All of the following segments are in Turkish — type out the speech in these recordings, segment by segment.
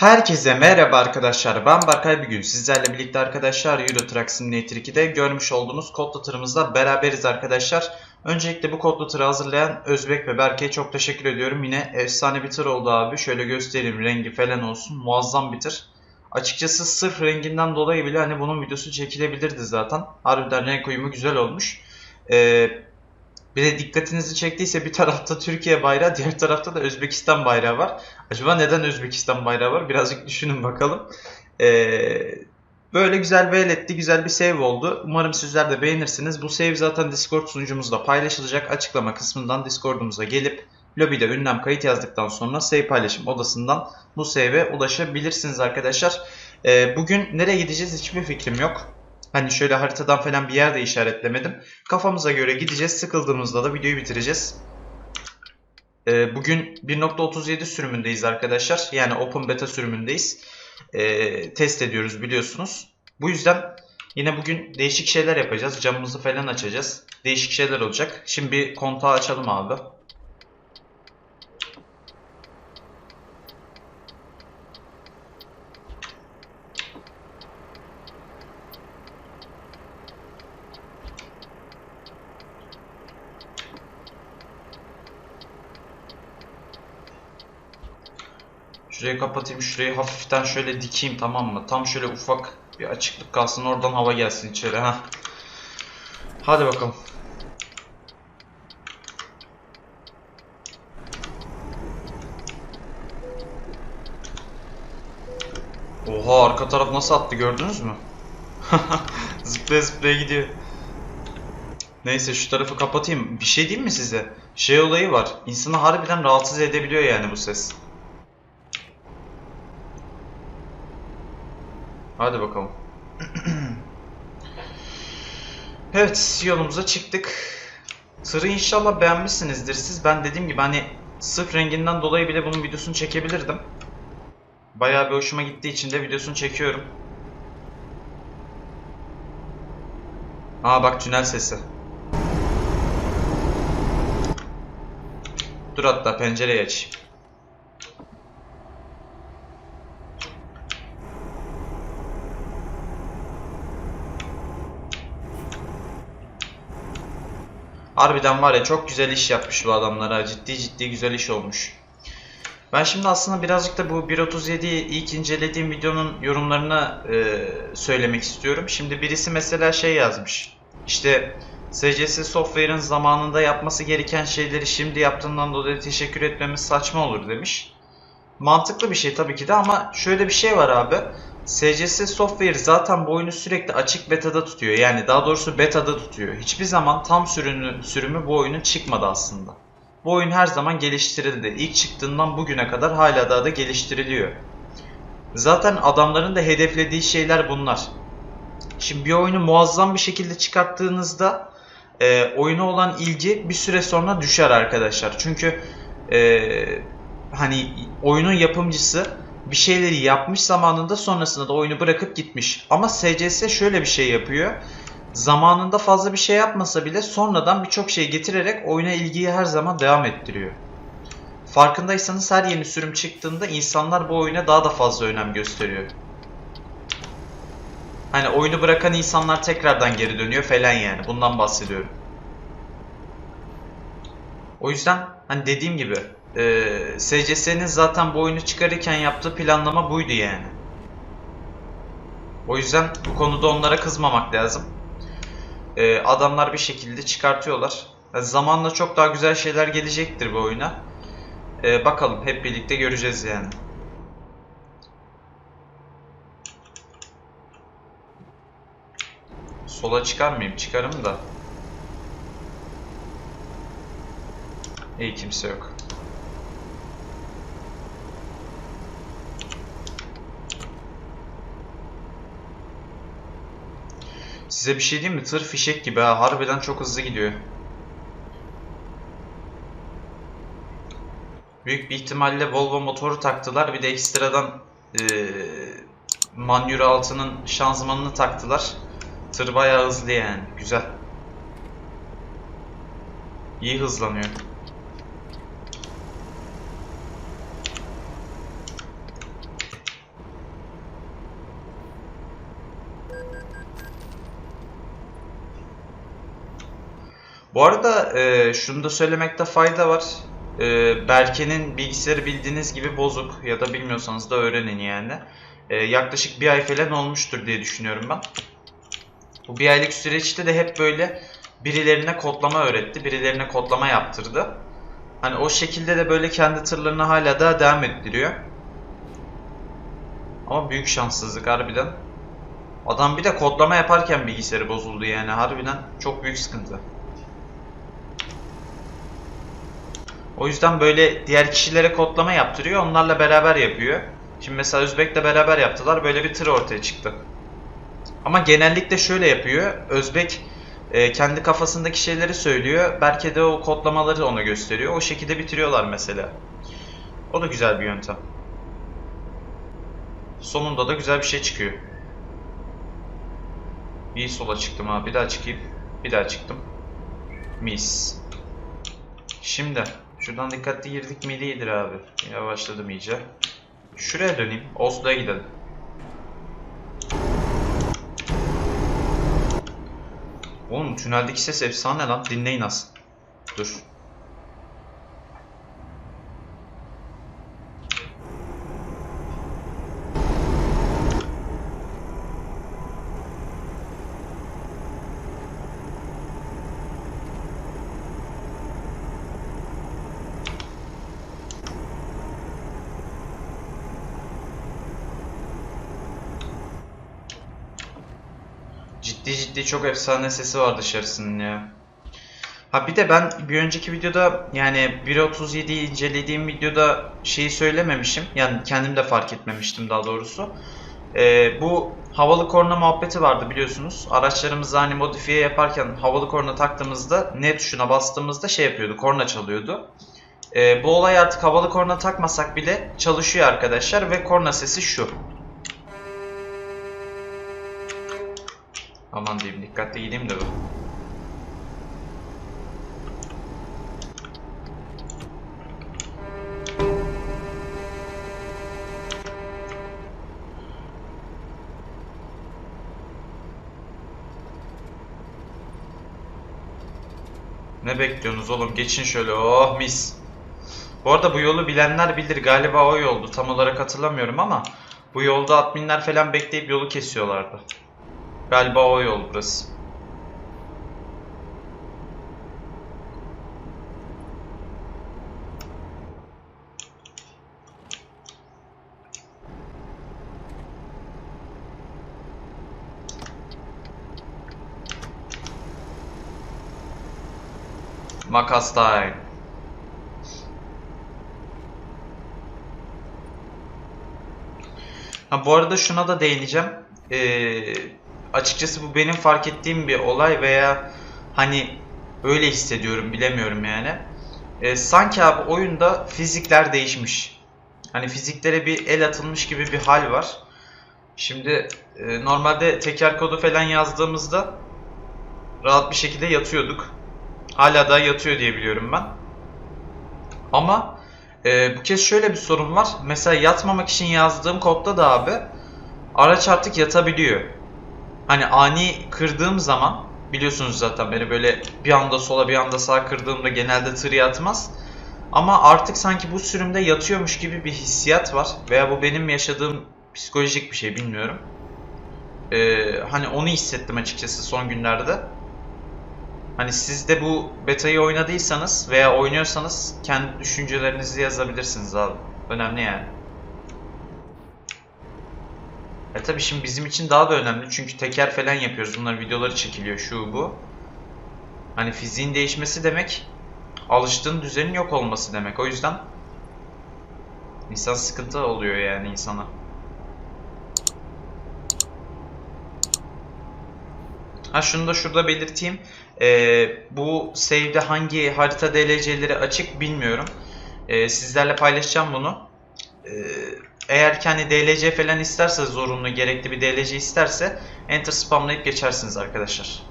Herkese merhaba arkadaşlar. Ben Berkay Bugün sizlerle birlikte arkadaşlar Euro Truck Simulator 2'de görmüş olduğunuz kodlu tırımızla beraberiz arkadaşlar. Öncelikle bu kodlu tırı hazırlayan Özbek ve Berke'ye çok teşekkür ediyorum. Yine efsane bir tır oldu abi. Şöyle göstereyim rengi falan olsun. Muazzam bir tır. Açıkçası sırf renginden dolayı bile hani bunun videosu çekilebilirdi zaten. Harbiden renk uyumu güzel olmuş. Ee, bir de dikkatinizi çektiyse bir tarafta Türkiye bayrağı, diğer tarafta da Özbekistan bayrağı var. Acaba neden Özbekistan bayrağı var? Birazcık düşünün bakalım. Ee, böyle güzel veletli, güzel bir save oldu. Umarım sizler de beğenirsiniz. Bu save zaten Discord sunucumuzda paylaşılacak. Açıklama kısmından Discord'umuza gelip lobide ünlem kayıt yazdıktan sonra save paylaşım odasından bu save'e ulaşabilirsiniz arkadaşlar. Ee, bugün nereye gideceğiz hiçbir fikrim yok. Hani şöyle haritadan falan bir yer de işaretlemedim. Kafamıza göre gideceğiz. Sıkıldığımızda da videoyu bitireceğiz. Ee, bugün 1.37 sürümündeyiz arkadaşlar. Yani Open Beta sürümündeyiz. Ee, test ediyoruz biliyorsunuz. Bu yüzden yine bugün değişik şeyler yapacağız. Camımızı falan açacağız. Değişik şeyler olacak. Şimdi bir kontağı açalım abi. Şurayı kapatayım. Şurayı hafiften şöyle dikeyim tamam mı? Tam şöyle ufak bir açıklık kalsın. Oradan hava gelsin içeri. ha. Hadi bakalım. Oha arka taraf nasıl attı gördünüz mü? zıplaya zıplaya gidiyor. Neyse şu tarafı kapatayım. Bir şey diyeyim mi size? Şey olayı var. İnsanı harbiden rahatsız edebiliyor yani bu ses. Hadi bakalım. evet yolumuza çıktık. Tırı inşallah beğenmişsinizdir siz. Ben dediğim gibi hani sırf renginden dolayı bile bunun videosunu çekebilirdim. Bayağı bir hoşuma gittiği için de videosunu çekiyorum. Aa bak tünel sesi. Dur hatta pencereyi aç. Harbiden var ya çok güzel iş yapmış bu adamlar ha. Ciddi ciddi güzel iş olmuş. Ben şimdi aslında birazcık da bu 1.37'yi ilk incelediğim videonun yorumlarını e, söylemek istiyorum. Şimdi birisi mesela şey yazmış. İşte SCS Software'ın zamanında yapması gereken şeyleri şimdi yaptığından dolayı teşekkür etmemiz saçma olur demiş. Mantıklı bir şey tabii ki de ama şöyle bir şey var abi. SCS Software zaten bu oyunu sürekli açık betada tutuyor. Yani daha doğrusu betada tutuyor. Hiçbir zaman tam sürümü, sürümü bu oyunun çıkmadı aslında. Bu oyun her zaman geliştirildi. İlk çıktığından bugüne kadar hala daha da geliştiriliyor. Zaten adamların da hedeflediği şeyler bunlar. Şimdi bir oyunu muazzam bir şekilde çıkarttığınızda e, oyuna olan ilgi bir süre sonra düşer arkadaşlar. Çünkü e, hani oyunun yapımcısı bir şeyleri yapmış zamanında sonrasında da oyunu bırakıp gitmiş. Ama SCS şöyle bir şey yapıyor. Zamanında fazla bir şey yapmasa bile sonradan birçok şey getirerek oyuna ilgiyi her zaman devam ettiriyor. Farkındaysanız her yeni sürüm çıktığında insanlar bu oyuna daha da fazla önem gösteriyor. Hani oyunu bırakan insanlar tekrardan geri dönüyor falan yani. Bundan bahsediyorum. O yüzden hani dediğim gibi e, SCS'nin zaten bu oyunu çıkarırken yaptığı planlama buydu yani. O yüzden bu konuda onlara kızmamak lazım. E, adamlar bir şekilde çıkartıyorlar. Yani zamanla çok daha güzel şeyler gelecektir bu oyuna. E, bakalım hep birlikte göreceğiz yani. Sola çıkar mıyım? Çıkarım da. İyi kimse yok. Size bir şey diyeyim mi? Tır fişek gibi ha. Harbiden çok hızlı gidiyor. Büyük bir ihtimalle Volvo motoru taktılar. Bir de ekstradan e, Manyura altının şanzımanını taktılar. Tır bayağı hızlı yani. Güzel. İyi hızlanıyor. Bu arada e, şunu da söylemekte fayda var. E, Berke'nin bilgisayarı bildiğiniz gibi bozuk ya da bilmiyorsanız da öğrenin yani. E, yaklaşık bir ay falan olmuştur diye düşünüyorum ben. Bu bir aylık süreçte de hep böyle birilerine kodlama öğretti, birilerine kodlama yaptırdı. Hani o şekilde de böyle kendi tırlarını hala da devam ettiriyor. Ama büyük şanssızlık harbiden. Adam bir de kodlama yaparken bilgisayarı bozuldu yani harbiden çok büyük sıkıntı. O yüzden böyle diğer kişilere kodlama yaptırıyor, onlarla beraber yapıyor. Şimdi mesela Özbek'le beraber yaptılar, böyle bir tır ortaya çıktı. Ama genellikle şöyle yapıyor. Özbek e, kendi kafasındaki şeyleri söylüyor. Belki de o kodlamaları ona gösteriyor. O şekilde bitiriyorlar mesela. O da güzel bir yöntem. Sonunda da güzel bir şey çıkıyor. İyi sola çıktım ha. Bir daha çıkayım. Bir daha çıktım. Mis. Şimdi şuradan dikkatli girdik miydi iyidir abi. Yavaşladım iyice. Şuraya döneyim. Oslo'ya gidelim. Oğlum tüneldeki ses efsane lan. Dinleyin az. Dur. Ciddi ciddi çok efsane sesi var dışarısının ya. Ha bir de ben bir önceki videoda yani 1.37'yi incelediğim videoda şeyi söylememişim. Yani kendim de fark etmemiştim daha doğrusu. Ee, bu havalı korna muhabbeti vardı biliyorsunuz. Araçlarımızı hani modifiye yaparken havalı korna taktığımızda ne tuşuna bastığımızda şey yapıyordu, korna çalıyordu. Ee, bu olay artık havalı korna takmasak bile çalışıyor arkadaşlar ve korna sesi şu. Aman diyeyim dikkatli gideyim de bu. Ne bekliyorsunuz oğlum? Geçin şöyle. Oh mis. Bu arada bu yolu bilenler bilir. Galiba o yoldu. Tam olarak hatırlamıyorum ama bu yolda adminler falan bekleyip yolu kesiyorlardı. Galiba o yol burası. Makas time. Ha bu arada şuna da değineceğim. Ee, açıkçası bu benim fark ettiğim bir olay veya hani öyle hissediyorum bilemiyorum yani. Ee, sanki abi oyunda fizikler değişmiş. Hani fiziklere bir el atılmış gibi bir hal var. Şimdi e, normalde teker kodu falan yazdığımızda rahat bir şekilde yatıyorduk. Hala da yatıyor diye biliyorum ben. Ama e, bu kez şöyle bir sorun var. Mesela yatmamak için yazdığım kodda da abi araç artık yatabiliyor. Hani ani kırdığım zaman biliyorsunuz zaten beni böyle bir anda sola bir anda sağa kırdığımda genelde tır yatmaz. Ama artık sanki bu sürümde yatıyormuş gibi bir hissiyat var. Veya bu benim yaşadığım psikolojik bir şey bilmiyorum. Ee, hani onu hissettim açıkçası son günlerde. Hani siz de bu betayı oynadıysanız veya oynuyorsanız kendi düşüncelerinizi yazabilirsiniz abi. Önemli yani. E tabi şimdi bizim için daha da önemli çünkü teker falan yapıyoruz. Bunlar videoları çekiliyor şu bu. Hani fiziğin değişmesi demek alıştığın düzenin yok olması demek. O yüzden insan sıkıntı oluyor yani insana. Ha şunu da şurada belirteyim. Ee, bu save'de hangi harita DLC'leri açık bilmiyorum. Ee, sizlerle paylaşacağım bunu. Ee, eğer kendi DLC falan isterse zorunlu gerekli bir DLC isterse enter spamlayıp geçersiniz arkadaşlar.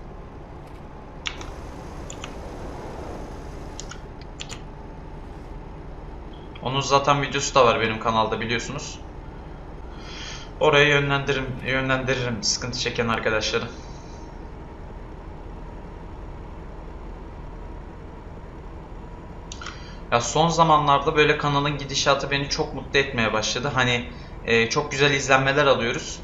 Onun zaten videosu da var benim kanalda biliyorsunuz. Oraya yönlendiririm, yönlendiririm sıkıntı çeken arkadaşları. Ya son zamanlarda böyle kanalın gidişatı beni çok mutlu etmeye başladı. Hani e, çok güzel izlenmeler alıyoruz.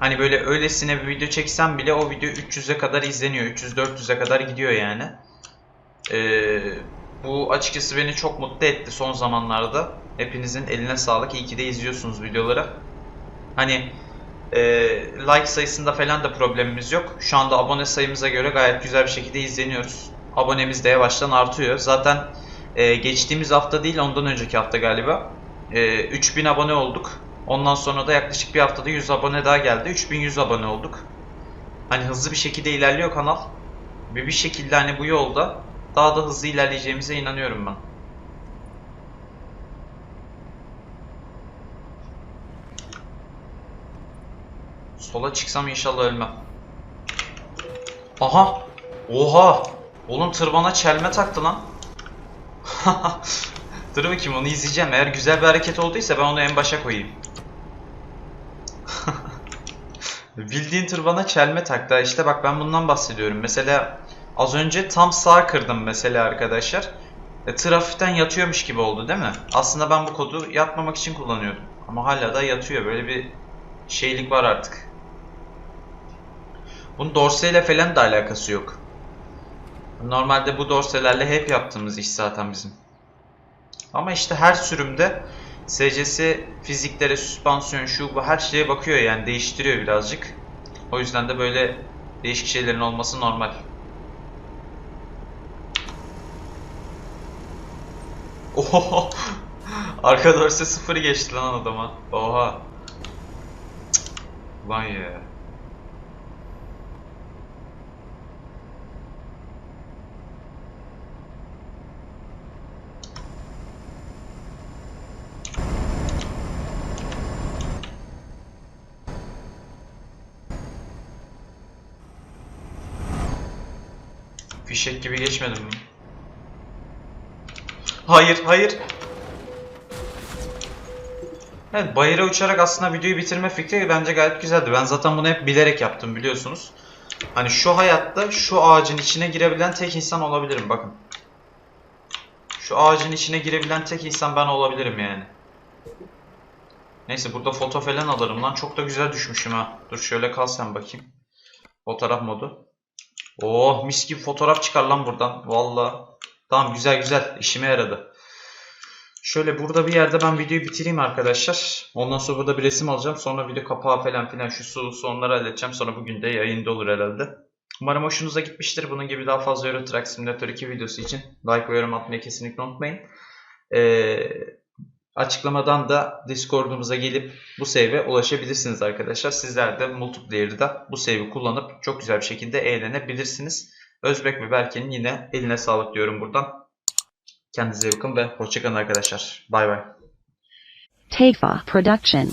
Hani böyle öylesine bir video çeksem bile o video 300'e kadar izleniyor. 300-400'e kadar gidiyor yani. E, bu açıkçası beni çok mutlu etti son zamanlarda. Hepinizin eline sağlık. İyi ki de izliyorsunuz videoları. Hani e, like sayısında falan da problemimiz yok. Şu anda abone sayımıza göre gayet güzel bir şekilde izleniyoruz. Abonemiz de yavaştan artıyor. Zaten e, geçtiğimiz hafta değil ondan önceki hafta galiba. E, 3000 abone olduk. Ondan sonra da yaklaşık bir haftada 100 abone daha geldi. 3100 abone olduk. Hani hızlı bir şekilde ilerliyor kanal. Ve bir şekilde hani bu yolda daha da hızlı ilerleyeceğimize inanıyorum ben. Sola çıksam inşallah ölmem. Aha! Oha! Oğlum tır bana çelme taktı lan. Dur bakayım onu izleyeceğim. Eğer güzel bir hareket olduysa ben onu en başa koyayım. Bildiğin tır bana çelme taktı. İşte bak ben bundan bahsediyorum. Mesela az önce tam sağ kırdım mesela arkadaşlar. E, tır yatıyormuş gibi oldu değil mi? Aslında ben bu kodu yatmamak için kullanıyordum. Ama hala da yatıyor. Böyle bir şeylik var artık. Bunun dorseyle falan da alakası yok. Normalde bu dorselerle hep yaptığımız iş zaten bizim. Ama işte her sürümde SCS fiziklere, süspansiyon, şu bu her şeye bakıyor yani değiştiriyor birazcık. O yüzden de böyle değişik şeylerin olması normal. Oho! Arka dorse sıfır geçti lan adama. Oha! Lan ya. Fişek gibi geçmedim mi? Hayır, hayır. Evet, bayıra uçarak aslında videoyu bitirme fikri bence gayet güzeldi. Ben zaten bunu hep bilerek yaptım biliyorsunuz. Hani şu hayatta şu ağacın içine girebilen tek insan olabilirim bakın. Şu ağacın içine girebilen tek insan ben olabilirim yani. Neyse burada foto falan alırım lan. Çok da güzel düşmüşüm ha. Dur şöyle kal sen bakayım. Fotoğraf modu. Oh mis gibi fotoğraf çıkar lan buradan. Valla. Tamam güzel güzel. işime yaradı. Şöyle burada bir yerde ben videoyu bitireyim arkadaşlar. Ondan sonra burada bir resim alacağım. Sonra video kapağı falan filan şu su sonları halledeceğim. Sonra bugün de yayında olur herhalde. Umarım hoşunuza gitmiştir. Bunun gibi daha fazla Euro Truck Simulator 2 videosu için like ve yorum atmayı kesinlikle unutmayın. Ee, açıklamadan da Discord'umuza gelip bu save'e ulaşabilirsiniz arkadaşlar. Sizler de multiplayer'da bu save'i kullanıp çok güzel bir şekilde eğlenebilirsiniz. Özbek ve Berke'nin yine eline sağlık diyorum buradan. Kendinize bakın ve hoşçakalın arkadaşlar. Bay bay. Tafa Production.